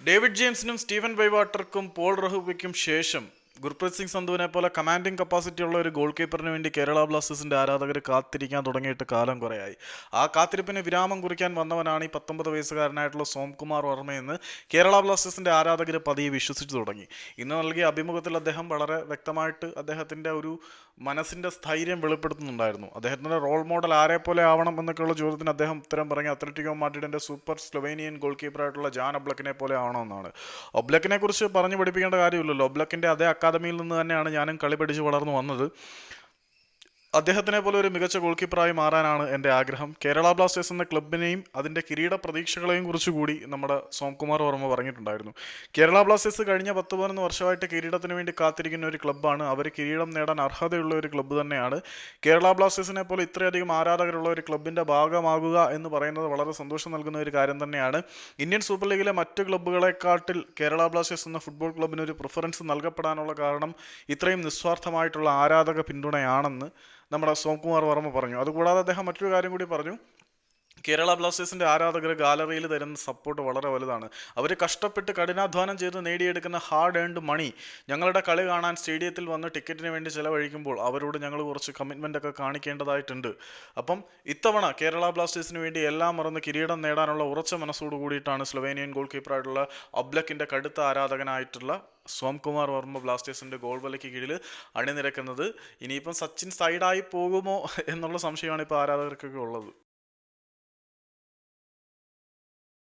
David ജെയിംസിനും Steven ബൈവാട്ടർക്കും Paul റഹുബയ്ക്കും ശേഷം ഗുർപ്രീത് സിംഗ് സന്ധുവിനെ പോലെ കമാൻഡിംഗ് കപ്പാസിറ്റി ഉള്ള ഒരു ഗോൾ കീപ്പറിന് വേണ്ടി കേരള ബ്ലാസ്റ്റേഴ്സിന്റെ ആരാധകർ കാത്തിരിക്കാൻ തുടങ്ങിയിട്ട് കാലം കുറയായി. ആ കാത്തിരിപ്പിന് വിരാമം കുറിക്കാൻ വന്നവനാണ് ഈ പത്തൊമ്പത് വയസ്സുകാരനായിട്ടുള്ള സോംകുമാർ വർമ്മയെന്ന് കേരള ബ്ലാസ്റ്റേഴ്സിന്റെ ആരാധകർ പതിയെ വിശ്വസിച്ചു തുടങ്ങി. ഇന്ന് നൽകിയ അഭിമുഖത്തിൽ അദ്ദേഹം വളരെ വ്യക്തമായിട്ട് അദ്ദേഹത്തിന്റെ ഒരു മനസ്സിന്റെ സ്ഥൈര്യം വെളിപ്പെടുത്തുന്നുണ്ടായിരുന്നു. അദ്ദേഹത്തിന്റെ റോൾ മോഡൽ ആരെ പോലെ ആവണം എന്നൊക്കെയുള്ള ചോദ്യത്തിന് അദ്ദേഹം ഉത്തരം പറഞ്ഞ അത്ലറ്റിക്കോ മാഡ്രിഡിന്റെ സൂപ്പർ സ്ലൊവേനിയൻ ഗോൾ കീപ്പറായിട്ടുള്ള ജാൻ ഒബ്ലക്കിനെ പോലെ ആവണമെന്നാണ്. ഒബ്ലക്കിനെ കുറിച്ച് പറഞ്ഞു പഠിപ്പിക്കേണ്ട കാര്യമില്ലല്ലോ. ഒബ്ലക്കിന്റെ അതേ അക്കാദമിയിൽ നിന്ന് തന്നെയാണ് ഞാനും കളി പഠിച്ച് വളർന്നു വന്നത്. അദ്ദേഹത്തിനെ പോലെ ഒരു മികച്ച ഗോൾ കീപ്പറായി മാറാനാണ് എന്റെ ആഗ്രഹം. കേരള ബ്ലാസ്റ്റേഴ്സ് എന്ന ക്ലബിനെയും അതിന്റെ കിരീട പ്രതീക്ഷകളെയും കുറിച്ച് കൂടി നമ്മുടെ സോംകുമാർ വർമ്മ പറഞ്ഞിട്ടുണ്ടായിരുന്നു. കേരള ബ്ലാസ്റ്റേഴ്സ് കഴിഞ്ഞ പത്ത് പതിനൊന്ന് വർഷമായിട്ട് കിരീടത്തിന് വേണ്ടി കാത്തിരിക്കുന്ന ഒരു ക്ലബ്ബാണ്. അവർ കിരീടം നേടാൻ അർഹതയുള്ള ഒരു ക്ലബ്ബ് തന്നെയാണ്. കേരള ബ്ലാസ്റ്റേഴ്സിനെ പോലെ ഇത്രയധികം ആരാധകരുള്ള ഒരു ക്ലബിന്റെ ഭാഗമാകുക എന്ന് പറയുന്നത് വളരെ സന്തോഷം നൽകുന്ന ഒരു കാര്യം തന്നെയാണ്. ഇന്ത്യൻ സൂപ്പർ ലീഗിലെ മറ്റ് ക്ലബ്ബുകളെക്കാട്ടിൽ കേരള ബ്ലാസ്റ്റേഴ്സ് എന്ന ഫുട്ബോൾ ക്ലബിന് ഒരു പ്രിഫറൻസ് നൽകപ്പെടാനുള്ള കാരണം ഇത്രയും നിസ്വാർത്ഥമായിട്ടുള്ള ആരാധക പിന്തുണയാണെന്ന് നമ്മുടെ സോംകുമാർ വർമ്മ പറഞ്ഞു. അതുകൂടാതെ അദ്ദേഹം മറ്റൊരു കാര്യം കൂടി പറഞ്ഞു. കേരള ബ്ലാസ്റ്റേഴ്സിന്റെ ആരാധകർ ഗാലറിയിൽ തരുന്ന സപ്പോർട്ട് വളരെ വലുതാണ്. അവർ കഷ്ടപ്പെട്ട് കഠിനാധ്വാനം ചെയ്ത് നേടിയെടുക്കുന്ന ഹാർഡ് ഏൺഡ് മണി ഞങ്ങളുടെ കളി കാണാൻ സ്റ്റേഡിയത്തിൽ വന്ന് ടിക്കറ്റിന് വേണ്ടി ചിലവഴിക്കുമ്പോൾ അവരോട് ഞങ്ങൾ കുറച്ച് കമ്മിറ്റ്മെന്റ് ഒക്കെ കാണിക്കേണ്ടതായിട്ടുണ്ട്. അപ്പം ഇത്തവണ കേരള ബ്ലാസ്റ്റേഴ്സിന് വേണ്ടി എല്ലാം മറന്ന് കിരീടം നേടാനുള്ള ഉറച്ച മനസ്സോട് കൂടിയിട്ടാണ് സ്ലൊവേനിയൻ ഗോൾ കീപ്പറായിട്ടുള്ള അബ്ലക്കിന്റെ കടുത്ത ആരാധകനായിട്ടുള്ള സോംകുമാർ വർമ്മ ബ്ലാസ്റ്റേഴ്സിന്റെ ഗോൾ വലയ്ക്ക് കീഴിൽ അണിനിരക്കുന്നത്. ഇനിയിപ്പം സച്ചിൻ സൈഡായി പോകുമോ എന്നുള്ള സംശയമാണ് ഇപ്പോൾ ആരാധകർക്കൊക്കെ ഉള്ളത്.